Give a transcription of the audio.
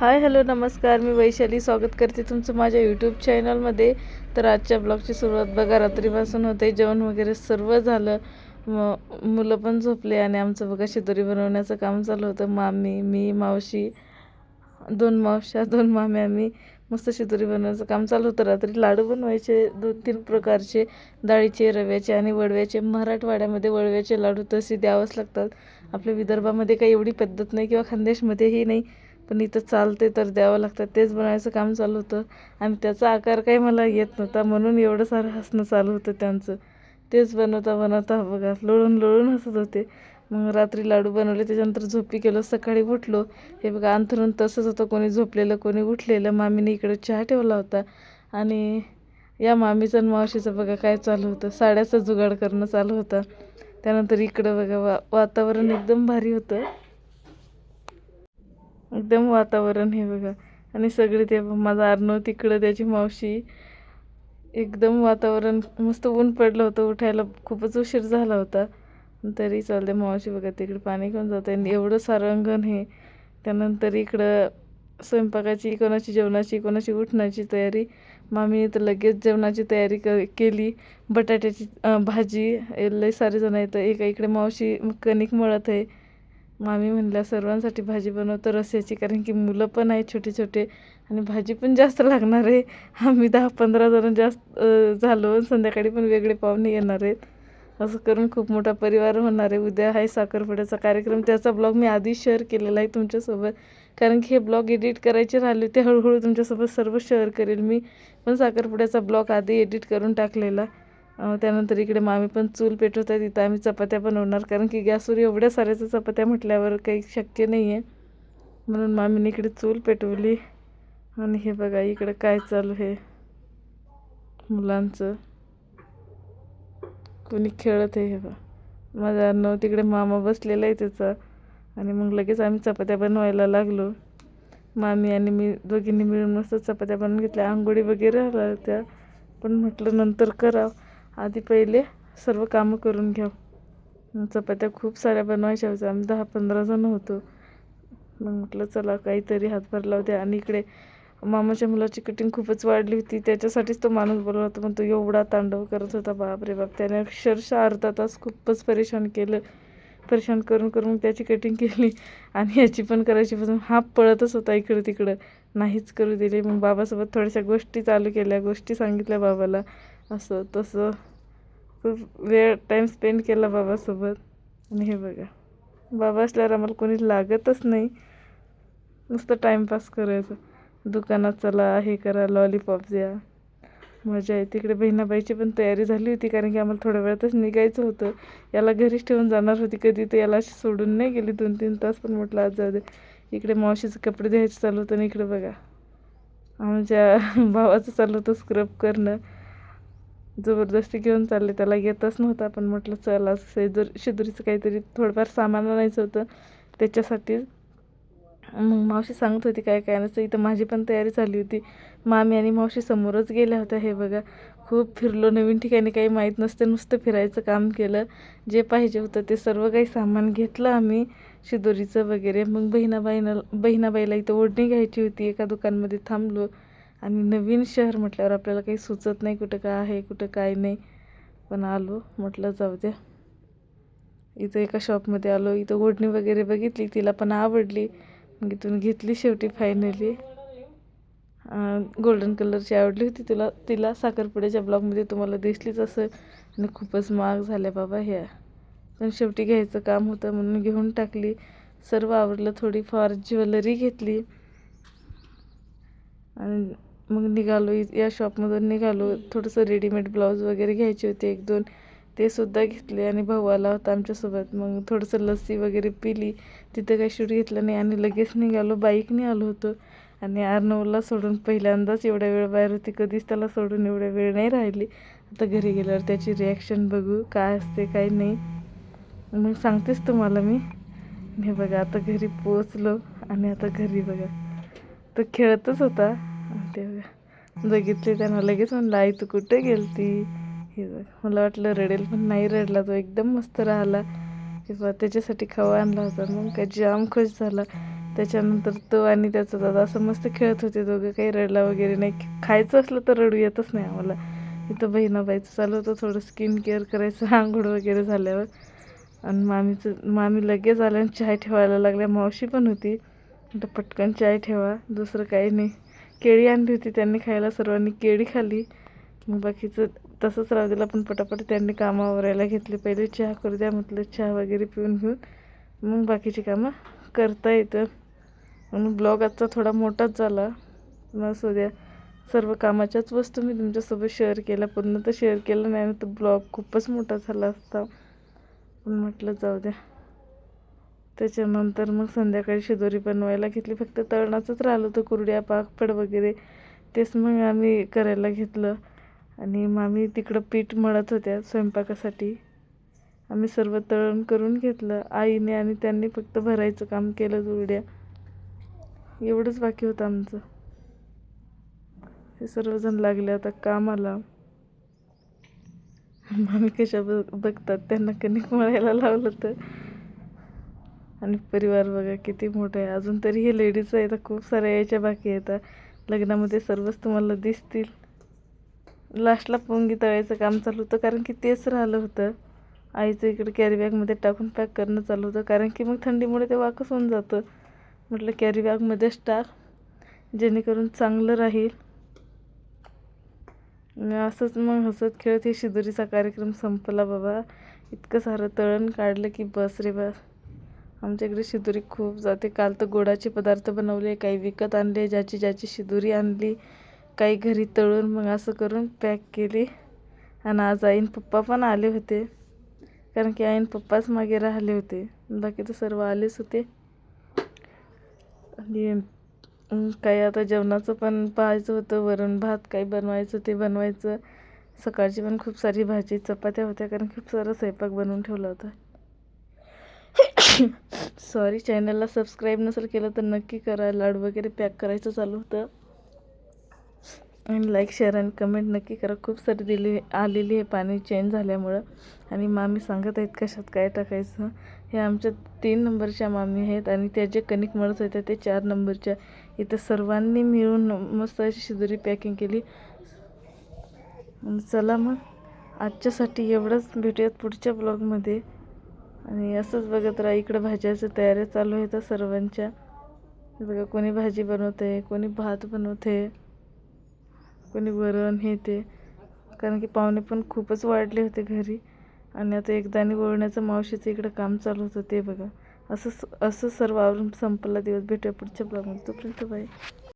Hi hello नमस्कार. मी वैशाली स्वागत करते तुमचं माझ्या यूट्यूब चॅनलमध्ये तर आजच्या ब्लॉगची सुरुवात बघा रात्रीपासून होते. जेवण वगैरे सर्व झालं. म मुलं पण झोपले आणि आमचं बघा शिदोरी बनवण्याचं काम चालू होतं. मामी मी मावशी दोन मावश्या दोन माम्या मी मस्त शिदोरी बनवण्याचं काम चालू होतं. रात्री लाडू बनवायचे दोन तीन प्रकारचे डाळीचे रव्याचे आणि वडव्याचे. मराठवाड्यामध्ये वडव्याचे लाडू तसे द्यावंच लागतात. आपल्या विदर्भामध्ये काही एवढी पद्धत नाही किंवा खानदेशमध्येही नाही. पण इथं चालते तर द्यावं लागतं. तेच बनवायचं काम चालू होतं. आणि त्याचा आकार काही मला येत नव्हता. म्हणून एवढं सारं हसणं चालू होतं त्यांचं. तेच बनवता बनवता बघा लोळून लोळून हसत होते. मग रात्री लाडू बनवले. त्याच्यानंतर झोपी केलो सकाळी उठलो. हे बघा अंथरून तसंच होतं. कोणी झोपलेलं कोणी उठलेलं. मामीने इकडे चहा ठेवला होता. आणि या मामीचं आणि मावशीचं बघा काय चालू होतं. साड्याचं जुगाड करणं चालू होता. त्यानंतर इकडं बघा वा वातावरण एकदम भारी होतं. एकदम वातावरण हे बघा. आणि सगळे ते माझा अर्णव तिकडं त्याची मावशी. एकदम वातावरण मस्त ऊन पडलं होतं उठायला. खूपच उशीर झाला होता. तरी चालते मावशी बघा तिकडे पाणी घेऊन जाते आणि एवढं सारं अंगण हे. त्यानंतर इकडं स्वयंपाकाची कोणाची जेवणाची कोणाची उठण्याची तयारी. मामीने तर लगेच जेवणाची तयारी क केली. बटाट्याची भाजी. लई सारे जण येतं. एका इकडे मावशी कणिक मळत आहे. मामी म्हणल्या सर्वांसाठी भाजी बनवतो रस्याची कारण की मुलं पण आहेत छोटे छोटे आणि भाजी पण जास्त लागणार आहे. आम्ही दहा पंधरा जण जास्त झालो संध्याकाळी पण वेगळे पाहुणे येणार आहेत. असं करून खूप मोठा परिवार होणार आहे. उद्या आहे साखरपुड्याचा कार्यक्रम. त्याचा ब्लॉग मी आधी शेअर केलेला आहे तुमच्यासोबत. कारण की हे ब्लॉग एडिट करायचे राहिले ते हळूहळू तुमच्यासोबत सर्व शेअर करेल मी. पण साखरपुड्याचा ब्लॉग आधी एडिट करून टाकलेला. त्यानंतर इकडे मामी पण चूल पेटवत आहे तिथं आम्ही चपात्या बनवणार. कारण की गॅसवर एवढ्या साऱ्याच्या चपात्या म्हटल्यावर काही शक्य नाही आहे म्हणून मामीने इकडे चूल पेटवली. आणि हे बघा इकडं काय चालू आहे मुलांचं. कोणी खेळत आहे हे बघा. माझा अर्णव तिकडे मामा बसलेला आहे त्याचा. आणि मग लगेच आम्ही चपात्या बनवायला लागलो. मामी आणि मी दोघींनी मिळून मस्त चपात्या बनवून घेतल्या. आंघोळी वगैरे आल्या त्या पण म्हटलं नंतर करावं. आधी पहिले सर्व कामं करून घ्या चपात्या खूप साऱ्या बनवायच्या होत्या. आम्ही दहा पंधरा जण होतो. मग म्हटलं चला काहीतरी हातभार लावते आणि इकडे मामाच्या मुलाची कटिंग खूपच वाढली होती. त्याच्यासाठीच तो माणूस बोलला होता पण तो एवढा तांडव करत होता बाप रे बाप. त्याने अक्षरशः अर्धा तास खूपच परेशान केलं. परेशान करून करून त्याची कटिंग केली. आणि याची पण करायची पासून हा पळतच होता इकडं तिकडं. नाहीच करू दिले. मग बाबासोबत थोड्याशा गोष्टी चालू केल्या गोष्टी सांगितल्या बाबाला. असं तसं खूप वेळ टाईम स्पेंड केला बाबासोबत. आणि हे बघा बाबा असल्यावर आम्हाला कोणी लागतच नाही. नुसतं टाईमपास करायचं. दुकानात चला हे करा लॉलीपॉप द्या. मजा आहे तिकडे बहिणाबाईची पण तयारी झाली होती कारण की आम्हाला थोड्या वेळातच निघायचं होतं. याला घरीच ठेवून जाणार होती कधी तर याला अशी सोडून नाही गेली दोन तीन तास. पण म्हटलं आज जाऊ दे. इकडे मावशीचं कपडे द्यायचे चालू होतं आणि इकडे बघा. आमच्या भावाचं चालू होतं स्क्रब करणं. जबरदस्ती घेऊन चालले. त्याला येतच नव्हता पण म्हटलं चल आज शेदूर शिदुरीचं काहीतरी थोडंफार सामान आणायचं होतं त्याच्यासाठीच मग मावशी सांगत होती काय काय नसतं इथं माझी पण तयारी झाली होती. मामी आणि मावशी समोरच गेल्या होत्या. हे बघा खूप फिरलो. नवीन ठिकाणी काही माहीत नसते नुसतं फिरायचं काम केलं. जे पाहिजे होतं ते सर्व काही सामान घेतलं आम्ही शिदोरीचं वगैरे. मग बहिणाबाईनं बहिणाबाईला इथं ओढणी घ्यायची होती. एका दुकानमध्ये थांबलो. आणि नवीन शहर म्हटल्यावर आपल्याला काही सुचत नाही कुठं काय आहे कुठं काय नाही. पण आलो म्हटलं जाऊ द्या. इथं एका शॉपमध्ये आलो इथं ओढणी वगैरे बघितली तिला पण आवडली. मग इथून घेतली शेवटी फायनली गोल्डन कलरची आवडली होती तुला तिला साखरपुड्याच्या ब्लॉगमध्ये तुम्हाला दिसलीच असं. आणि खूपच महाग झाल्या बाबा ह्या. पण शेवटी घ्यायचं काम होतं म्हणून घेऊन टाकली. सर्व आवडलं थोडीफार ज्वेलरी घेतली. आणि मग निघालो या शॉपमधून निघालो. थोडंसं रेडीमेड ब्लाऊज वगैरे घ्यायचे होते एक दोन. ते सुद्धा घेतले आणि भाऊ आला होता आमच्यासोबत. मग थोडंसं लस्सी वगैरे पिली. तिथं काही शूट घेतलं नाही आणि लगेच निघालो. बाईकने आलो होतो. आणि आर्नवला सोडून पहिल्यांदाच एवढ्या वेळ बाहेर होती. कधीच त्याला सोडून एवढ्या वेळ नाही राहिली. आता घरी गेल्यावर त्याची रिॲक्शन बघू. काय असते काय नाही. मग सांगतेच तुम्हाला मी. हे बघा आता घरी पोचलो आणि आता घरी बघा. तो खेळतच होता. तेव्हा बघा त्यानं लगेच म्हणलं आई तू कुठे गेलती? हे बघ मला वाटलं रडेल पण नाही रडला तो एकदम मस्त राहिला. किंवा त्याच्यासाठी खवा आणला होता मग काय जाम खुश झाला. त्याच्यानंतर तो आणि त्याचा दादा असं मस्त खेळत होते दोघं काही रडला वगैरे नाही. खायचं असलं तर रडू येतच नाही आम्हाला. इथं बहिणाबाईचं चालू होतं थोडं स्किन केअर करायचं आंघोळ वगैरे झाल्यावर. आणि मामीचं मामी लगेच आल्या आणि चाय ठेवायला लागल्या मावशी पण होती. पटकन चाय ठेवा दुसरं काही नाही. केळी आणली होती त्यांनी खायला सर्वांनी केळी खाल्ली. मग बाकीचं तसंच राहू दिलं. पण पटापट त्यांनी कामं आवरायला घेतली. पहिले चहा करू द्या म्हटलं चहा वगैरे पिऊन घेऊन. मग बाकीची कामं करता येतं. म्हणून ब्लॉग आजचा थोडा मोठाच झाला. मग असू द्या. सर्व कामाच्याच वस्तू मी तुमच्यासोबत शेअर केल्या. पूर्ण तर शेअर केलं नाही ना तर ब्लॉग खूपच मोठा झाला असता. पण म्हटलं जाऊ द्या. त्याच्यानंतर मग संध्याकाळी शिदोरी बनवायला घेतली. फक्त तळणाचंच राहिलं होतं कुरड्या पाकपड वगैरे. तेच मग आम्ही करायला घेतलं. आणि मामी तिकडं पीठ मळत होत्या स्वयंपाकासाठी. आम्ही सर्व तळण करून घेतलं. आईने आणि त्यांनी फक्त भरायचं काम केलं कुरड्या एवढंच बाकी होतं आमचं. हे सर्वजण लागले. आता कामाला मामी कशा बघ बघतात? त्यांना कणिक मळायला लावलं तर. आणि परिवार बघा किती मोठा आहे. अजून तरी हे लेडीज आहेत. खूप साऱ्या यायच्या बाकी आहेत. लग्नामध्ये सर्वच तुम्हाला दिसतील. लास्टला पोंगी तळायचं काम चालू होतं. कारण की तेच राहिलं होतं. आईचं इकडे कॅरी बॅगमध्ये टाकून पॅक करणं चालू होतं. कारण की मग थंडीमुळे ते वाकस होऊन जातं. म्हटलं कॅरी बॅगमध्येच टाक. जेणेकरून चांगलं राहील. असंच मग हसत खेळत हे शिदोरीचा कार्यक्रम संपला बाबा. इतकं सारं तळण काढलं की बस रे बस. आमच्या इकडे शिदोरी खूप जाते. काल तर गोडाचे पदार्थ बनवले काही विकत आणले ज्याची ज्याची शिदोरी आणली काही घरी तळून मग असं करून पॅक केली. आणि आज आईन पप्पा पण आले होते. कारण की आईन पप्पाच मागे राहिले होते. बाकी तर सर्व आलेच होते. आणि काही आता जेवणाचं पण पाहायचं होतं. वरण भात काही बनवायचं ते बनवायचं. सकाळची पण खूप सारी भाजी चपात्या होत्या. कारण खूप सारा स्वयंपाक बनवून ठेवला होता. सॉरी चॅनलला सबस्क्राईब नसेल केलं तर नक्की करा. लाडू वगैरे पॅक करायचं चालू होतं. आणि लाईक शेअर आणि कमेंट नक्की करा. खूप सारी दिली आलेली आहे. पाणी चेंज झाल्यामुळं. आणि मामी सांगत आहेत कशात काय टाकायचं. हे आमच्या तीन नंबरच्या मामी आहेत आणि त्या जे कणिक मळत होत्या ते चार नंबरच्या. इथं सर्वांनी मिळून मस्त अशी शिदुरी पॅकिंग केली. चला मग. आजच्यासाठी एवढंच. भेटूयात पुढच्या ब्लॉगमध्ये आणि असंच बघत राहा इकडं भाज्याच्या तयाऱ्या चालू आहेत सर्वांच्या. बघा कोणी भाजी बनवते कोणी भात बनवते कोणी वरण हे ते. कारण की पाहुणे पण खूपच वाढले होते घरी. आणि आता एकदा आणि वळण्याचं मावशीचं इकडं काम चालू होतं ते बघा. असं असं सर्व आवरून संपला दिवस. भेटूया पुढच्या ब्लॉगमध्ये. तोपर्यंत बाय.